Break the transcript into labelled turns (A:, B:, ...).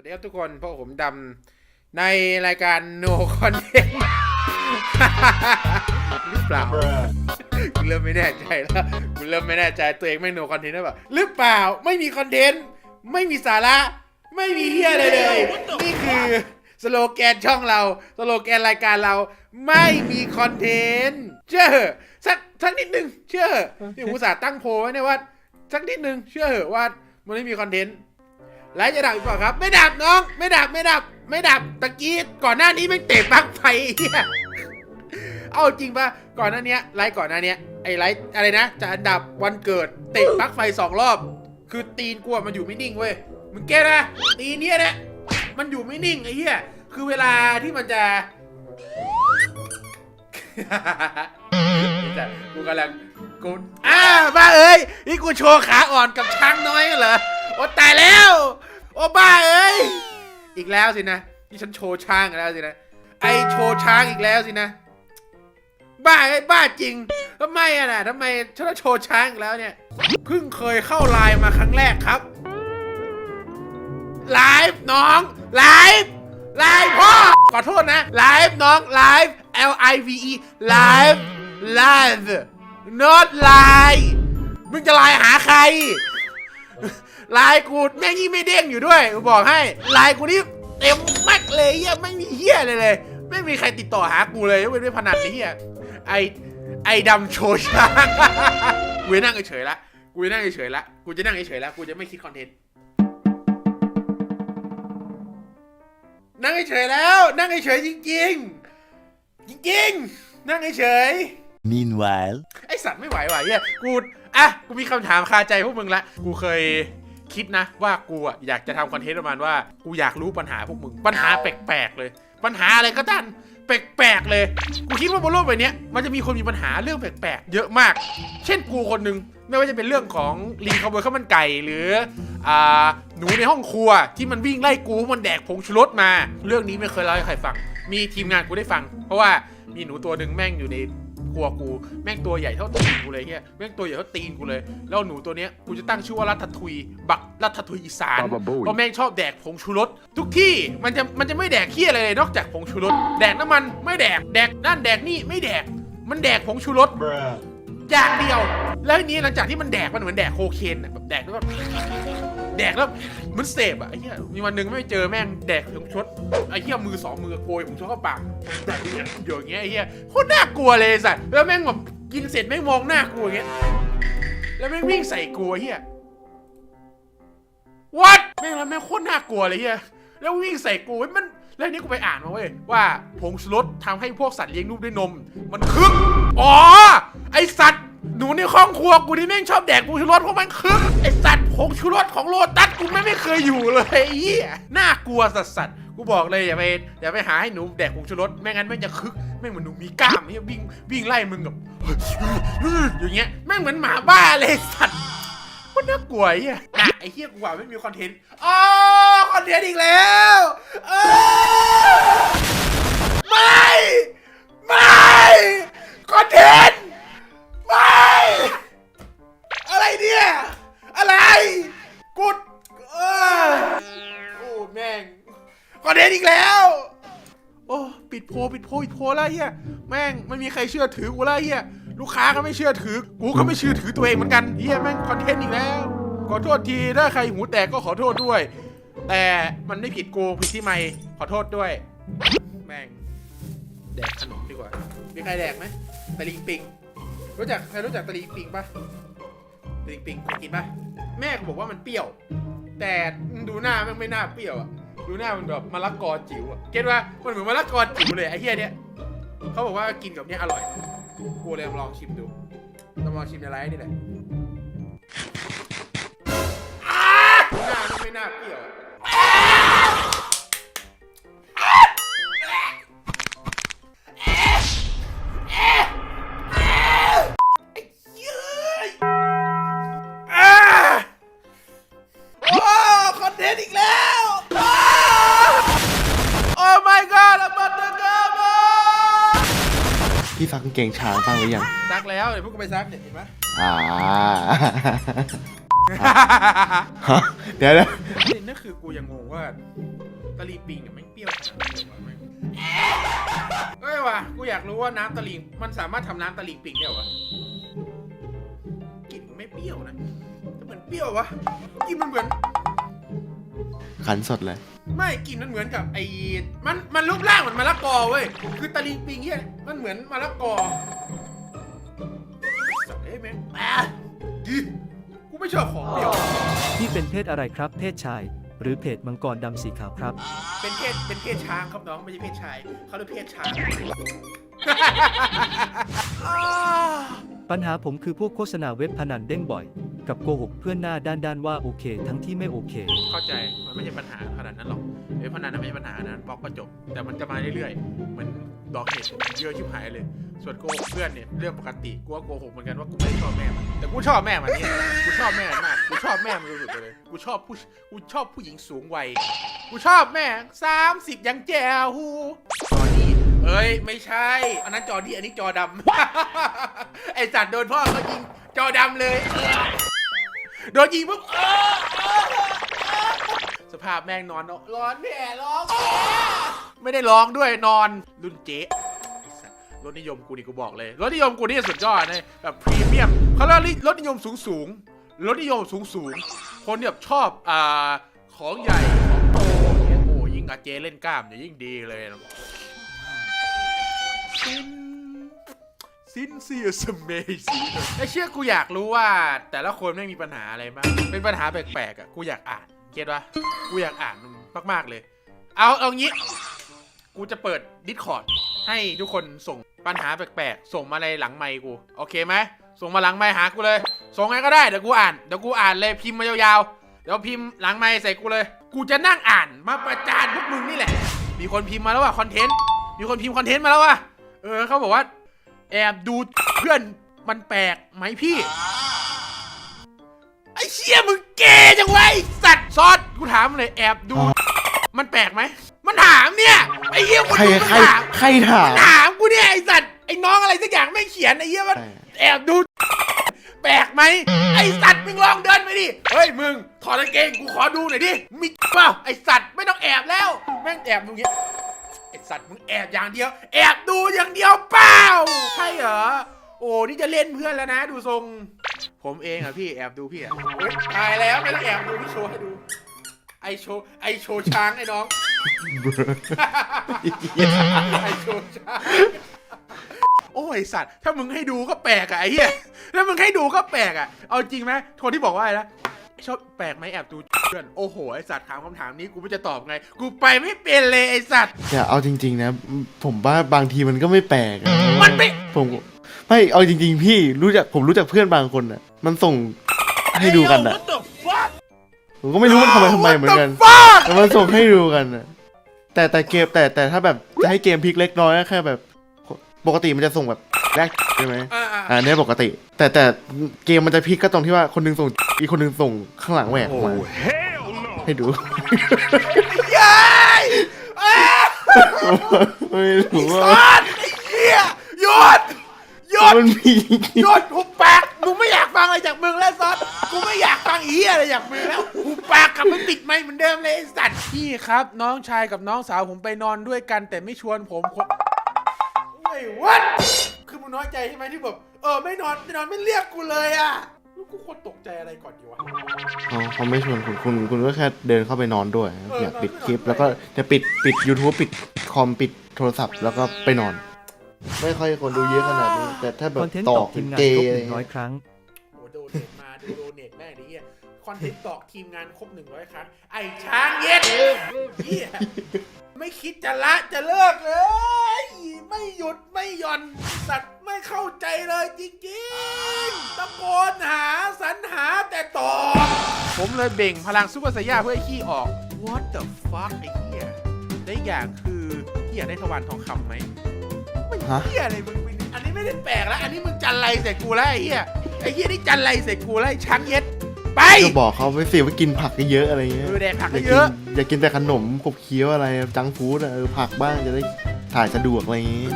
A: วัสดีครับทุกคนพวกผมดำในรายการ No Content หรือเปล่ากูเริ่มไม่แน่ใจแล้วกูเริ่มไม่แน่ใจตัวเองไม่ No Content หรือเปล่าหรือเปล่าไม่มีคอนเทนต์ไม่มีสาระ ไม่มีเฮียอะไรเลย นี่คือสโลแกนช่องเราสโลแกนรายการเราไม่มีคอนเทนต์เชื่อสักสักนิดนึงเชื่อนี่ผมอุตส่าห์ตั้งโพลไว้เนี่ยว่าสักนิดนึงเชื่อเหอะว่ามันไม่มีคอนเทนต์ ไลฟ์จะดับอีกเปล่าครับ ไม่ดับน้อง ไม่ดับไม่ดับ ไม่ดับตะกี้ก่อนหน้านี้ไม่เตะปลั๊กไฟเหี้ยเอาจริงปะก่อนหน้าเนี้ยไลฟ์ก่อนหน้าเนี้ยไอ้ไลฟ์อะไรนะ จะอันดับวันเกิดเตะปลั๊กไฟสองรอบ คือตีนกูอะมันอยู่ไม่นิ่งเว้ยมึงแก้นะตีนเนี้ยนะมันอยู่ไม่นิ่งไอ้เหี้ยคือเวลาที่มันจะกูกำลังกูอ้าบ้าเอ้ยนี่กูโชว์ขาอ่อนกับช้างน้อยเหรอโอ้ตายแล้ว โอ้บ้าเอ้ย อีกแล้วสินะนี่ฉันโชว์ช้างอีกแล้วสินะ ไอโชว์ช้างอีกแล้วสินะ บ้าไอ้บ้าจริงทำไมอะนะทำไมฉันต้องโชว์ช้างอีกแล้วเนี่ย เพิ่งเคยเข้าไลน์มาครั้งแรกครับไลฟ์น้องไลฟ์ไลฟ์พ่อขอโทษนะไลฟ์น้องไลฟ์ L I V E ไลฟ์ไลฟ์ not ไลน์มึงจะไลน์หาใคร ไลน์กูแม่งยิ่งไม่เด้งอยู่ด้วยกูบอกให้ไลน์กูนี่เต็มแม็กเลยเฮียไม่มีเฮียเลยเลย ไม่มีใครติดต่อหากูเลยยกเว้นไม่พนันนี่เฮียไอไอดำโชว์ช้างกูจะนั่งเฉยๆละกูจะนั่งเฉยๆละกูจะนั่งเฉยๆละกูจะไม่คิดคอนเทนต์นั่งเฉยๆแล้ว นั่งเฉยๆจริงๆ จริงๆ นั่งเฉยๆ
B: Meanwhile.
A: ไอสัตว์ไม่ไหวว่ะเฮียกูอะกูมีคำถามคาใจพวกมึงละ กูเคย คิดนะว่ากูอะอยากจะทำคอนเทนต์ประมาณว่ากูอยากรู้ปัญหาพวกมึง ปัญหาแปลกๆเลย ปัญหาอะไรก็ตามแปลกๆเลยกูคิดว่าบนโลกใบนี้มันจะมีคนมีปัญหาเรื่องแปลกๆ เยอะมาก เช่นกูคนหนึ่งไม่ว่าจะเป็นเรื่องของลิงขโมยข้าวมันไก่หรืออ่าหนูในห้องครัวที่มันวิ่งไล่กูมันแดกผงชูรสมา เรื่องนี้ไม่เคยเล่าให้ใครฟัง มีทีมงานกูได้ฟัง เพราะว่ามีหนูตัวหนึ่งแม่งอยู่ใน ครัวกู แม่งตัวใหญ่เท่าตีนกูเลยเฮียแม่งตัวใหญ่เท่าตีนกูเลย แล้วหนูตัวเนี้ยกูจะตั้งชื่อว่ารัตทุย บักรัตทุยอีสาน
C: Baba Booey
A: เพราะแม่งชอบแดกผงชูรสทุกที่มันจะมันจะไม่แดกเฮียอะไรเลยนอกจากผงชูรสแดกน้ำมันไม่แดกแดกนั่นแดกนี่ไม่แดก มันแดกผงชูรสอย่างเดียว แล้วทีนี้หลังจากที่มันแดกมันเหมือนแดกโคเคนอะแบบแดกแล้วแบบแดกแล้วเห มันเสพอะไอ้เหี้ยมีวันหนึ่งไม่เจอแม่งแดกผงชูรสไอ้เหี้ยมือสองมือโกยผงชูรสเข้าปากแดกอย่เดียวอย่างเงี้ยไอ้เหี้ยโคตรน่ากลัวเลยสัตว์แล้วแม่งแบบกินเสร็จแม่งมองหน้ากูอย่างเงี้ยแล้วแม่งวิ่งใส่กูไอ้เหี้ย what แม่งแล้วแม่งโคตรน่ากลัวเลยเฮียแล้ววิ่งใส่กูเว้มันแล้วนี้กูไปอ่านมาเว้ยว่าผงชูรสทำให้พวกสัตว์เลี้ยงลูกด้วยนม มันคึกอ๋อไอสัตว์หนูในห้องครัวกูที่แม่งชอบแดกผงชูรสเพราะมันคึกไอสัตว์ ผงชูรสของโลตัสกูไม่ไม่เคยอยู่เลยเียน่ากลัวสัสสัตว์กูบอกเลยอย่าไปอย่าไปหาให้หนูแดกผงชูรสไม่งั้นแม่งจะคึกแม่งเหมือนหนูมีกล้ามเนี่ยวิ่งวิ่งไล่มึงกับอย่างเงี้ยแม่งเหมือนหมาบ้าเลยสัตว์โคตรน่ากลัวไอ้เหี้ยอะไอ้เหี้ยกูว่าไม่มีคอนเทนต์อ๋อคอนเทนต์อีกแล้วเออไม่ไม่คอนเทนต์ไม่อะไรเนี่ย อะไร กูเออโอ้แม่งคอนเทนต์อีกแล้ว โอ้ปิดโพลปิดโพลปิดโพลแล้วเฮียแม่งไม่มีใครเชื่อถือกูแล้วเฮียลูกค้าก็ไม่เชื่อถือ กูก็ไม่เชื่อถือตัวเองเหมือนกันเฮียแม่งคอนเทนต์อีกแล้ว ขอโทษทีถ้าใครหูแตกก็ขอโทษด้วย แต่มันไม่ผิดกูผิดที่ไม่ขอโทษด้วย แม่งแดกขนมดีกว่า มีใครแดกไหมตะลิงปิง รู้จักใครรู้จักตะลิงปิงปะตะลิงปิงเคยกินปะ แม่ก็บอกว่ามันเปรี้ยว แต่ดูหน้ามันไม่น่าเปรี้ยวอะดูหน้ามันแบบมะละกอจิ๋วอะเก็ตว่ามันเหมือนมะละกอจิ๋วเลยไอ้เหี้ยเนี้ยเขาบอกว่ากินกับเนี้ยอร่อยกูเลยลองชิมดูลองชิมในไลฟ์นี่แหละา
B: งเกงช้างฟังหรือยัง
A: ซักแล้วเดี๋ยวพวกกูไปซักเดี๋ยวเห็นไหม
B: อ่า ฮะเดี๋ยวเดี๋ยว
A: นี่นั่นคือคือกูยังงงว่าตะลีปิงเนี่ยไม่งเปรี้ยวขนาดนั้นเลยวะแม่งเอ้ยว่ะกูอยากรู้ว่าน้ำตะลีมันสามารถทำน้ำตะลีปิงได้เหรอวะกลิ่นมันไม่เปรี้ยวนะแต่เหมือนเปรี้ยววะกลิ่นมันเหมือน
B: ขันสดเลย
A: ไม่กลิ่นมันเหมือนกับไอ้มันมันรูปร่างเหมือนมะละกอเว้ยคือตะลีปิงเนี่ยมันเหมือนมะละกอสัตว์เอ้ยแม่งอะดิกูไม่ชอบของเปรี้ยว
C: พี่เป็นเพศอะไรครับ เพศชาย หรือเพศมังกรดำสีขาวครับ
A: เป็นเพศเป็นเพศช้างครับน้องไม่ใช่เพศชายเขาเรียกเพศช้าง
C: ปัญหาผมคือพวกโฆษณาเว็บพนันเด้งบ่อย กับโกหกเพื่อนหน้าด้านๆว่าโอเค ทั้งที่ไม่โอเค
A: เข้าใจมันไม่ใช่ปัญหาขนาดนั้นหรอกเอ้ยพนันนั้นไม่ใช่ปัญหานั้นบล็อกก็จบ แต่มันจะมาเรื่อยๆ เหมือนดอกเห็ดเยอะชิบหายเลย ส่วนโกหกเพื่อนเนี่ยเรื่องปกติกูก็โกหกเหมือนกันว่ากูไม่ชอบแม่มันแต่กูชอบแม่มันเนี่ยกูชอบแม่มันมากกูชอบแม่มันสุดๆเลยกูชอบผู้กูชอบผู้หญิงสูงวัยกูชอบแม่สามสิบยังแจ๋วหูจอดี้เอ้ยไม่ใช่ อันนั้นจอดี้อันนี้จอดำ ไอสัตว์โดนพ่อเขายิงจอดำเลย โดนยิงปุ๊บเออเออเออสภาพแม่งนอนร้อนแม่ร้องไม่ได้ร้องด้วยนอนรุ่นเจ๊ไอ้สัตว์รถนิยมกูนี่กูบอกเลยรถนิยมกูนี่สุดยอดเลยแบบพรีเมียมเขาเรียกรถนิยมสูงสูงๆรถนิยมสูงสูงๆคนเนี่ยชอบอ่าของใหญ่ของโตเนี่ยโอ้ยิ่งอาเจเล่นกล้ามเนี่ยยิ่งดีเลยนะซิน ซินเซียสเมซีไอเชื่อกูอยากรู้ว่า แต่ละคนไม่มีปัญหาอะไรบ้างเป็นปัญหาแปลกๆอะกูอยากอ่านเก็ตปะกูอยากอ่านมากๆเลย เอาเอางี้ กูจะเปิดดิสคอร์ดให้ทุกคนส่งปัญหาแปลกๆ ส่งมาในหลังไมค์กู โอเคไหมส่งมาหลังไมค์หากูเลย ส่งไงก็ได้เดี๋ยวกูอ่านเดี๋ยวกูอ่านเลยพิมพ์มายาวๆเดี๋ยวพิมพ์หลังไมค์ใส่กูเลย กูจะนั่งอ่านมาประจานพวกมึงนี่แหละ มีคนพิมพ์มาแล้วว่ะคอนเทนต์มีคนพิมพ์คอนเทนต์มาแล้วว่ะเออเขาบอกว่า แอบดูเพื่อนมันแปลกไหมพี่ ไอ้เชี่ยมึงเกย์จังวะไอ้สัตว์ซอสกูถามเลยแอบดู มันแปลกไหม มันถามเนี่ย ไอ้เหี้ยคน
B: ใคร
A: ดูมัน
B: ใคร
A: ถาม
B: ใครถาม
A: ถามกูเนี่ยไอ้สัตว์ไอ้น้องอะไรสักอย่างไม่เขียนไอ้เหี้ยมัน
B: ใช่
A: แอบดู แปลกไหมไอ้สัตว์มึงลองเดินไปดิ เฮ้ยมึงถอดกางเกงกูขอดูหน่อยดิ มีเปล่าไอ้สัตว์ไม่ต้องแอบแล้ว แม่งแอบดูเงี้ยไอ้ สัตว์มึงแอบอย่างเดียว แอบดูอย่างเดียวเปล่าใช่เหรอโอ้นี่จะเล่นเพื่อนแล้วนะ ดูทรง ผมเองอะพี่แอบดูพี่อะเฮ้ยตายแล้วไม่ต้องแอบดูพี่โชว์ให้ดูไอโชว์ไอโชว์ช้างไอ้น้อง ไอโชว์ช้างโอ้ยสัตว์ ถ้ามึงให้ดูก็แปลกอะไอ้เหี้ยถ้ามึงให้ดูก็แปลกอะเอาจริงไหมคนที่บอกว่าอะไรนะ ชอบแปลกไหมแอบดูเพื่อนโอ้โหไอสัตว์ถามคำถามนี้กูไม่จะตอบไง กูไปไม่เป็นเลยไอสัตว์
B: อย่าเอาจริง ๆ นะ ผมว่าบางทีมันก็ไม่แปลกอะ
A: มันไม่
B: ผมไม่เอาจริง ๆ พี่รู้จักผมรู้จักเพื่อนบางคนอะ มันส่งให้ดูกันอะ
A: What the fuck
B: ผมก็ไม่รู้มันทำไมทำไมเหมือนกัน
A: What the fuck
B: แต่มันส่งให้ดูกันอะแต่แต่เกมแต่แต่ถ้าแบบจะให้เกมพลิกเล็กน้อยก็แค่แบบ ปกติมันจะส่งแบบแรกใช่ไหม
A: อ่า
B: อ่าเนี่ยปกติ แต่แต่เกมมันจะพลิกก็ตรงที่ว่าคนหนึงส่ง อีกคนหนึงส่งข้างหลังแหวกออกมาให้ดู
A: ๆยัยเอ้ย
B: ไม่รู้ว่า
A: สัตว์ไอ้เหี้ยหยุดหยุด
B: มันมี
A: หยุดหุบปากกูไม่อยากฟังอะไรจากมึงแล้วซอสกูไม่อยากฟังอีเหี้ยอะไรจากมึงแล้วหุบปากกลับไปปิดไม่เหมือนเดิมเลยไอ้สัตว์พี่ครับ น้องชายกับน้องสาวผมไปนอนด้วยกันแต่ไม่ชวนผมคนเฮ้ยวัดคือมึงน้อยใจใช่ไหมที่แบบเออไม่นอนไม่นอนไม่เรียกกูเลยอะ กูควรตกใจอะไรก่อนดีวะ
B: เขาเขาไม่ชวนคุณคุณคุณก็แค่เดินเข้าไปนอนด้วย
A: เอออย
B: อากปิด
A: นอน
B: คลิป
A: ด้วย
B: แล้วก็จะปิดปิด YouTube ปิดคอมปิดโทรศัพท์แล้วก็ไปนอน ไม่ค่อยคนดูเยอะขนาดนี้ แต่ถ้าแบ
C: ค
B: บ
C: อนเทนต์
B: ต
C: ต
B: อ
C: อกกทีมงาน
B: เก
C: คร
B: ย์
C: บ
B: อะไร
C: หนึ่งร้อย
B: เงี้ย
C: ครั้ง
A: โอ้โดเนทมาดูโดเนทแม่งดิเหี้ยคอนเทนต์ตอกทีมงานครบหนึ่งร้อยครั้ง ไอ้ช้างเย็ดเหี้ยไม่คิดจะละจะเลิกเลย ไม่หยุดไม่หย่อน สัตว์ไม่เข้าใจเลยจริงๆตะโกนหาสรรหาแต่ตอบผมเลยเบ่งพลังซูเปอร์ไซย่าเพื่อให้ขี้ออก What the fuck ไอ้เหี้ยได้อย่างคือเหี้ยได้ทวารทองคำไหม
B: ฮะ
A: เฮียอะไรมึงมึงอันนี้ไม่ได้แปลกแล้ว อันนี้มึงจันไรใส่กูแล้วไอ้เฮียไอ้เฮียนี่จันไรใส่กูแล้วไอ้ช้างเย็ดไป
B: ก็บอกเขาไปสิว่ากินผักเยอะๆอะไรเงี้ย
A: เออแดกผัก
B: อย่า
A: เย
B: กิน
A: อะ
B: อย่ากินแต่ขนมขบเคี้ยวอะไรจังฟู้ดอะเออผักบ้างจะได้ ถ่ายสะดวกอะไรอย่างนี้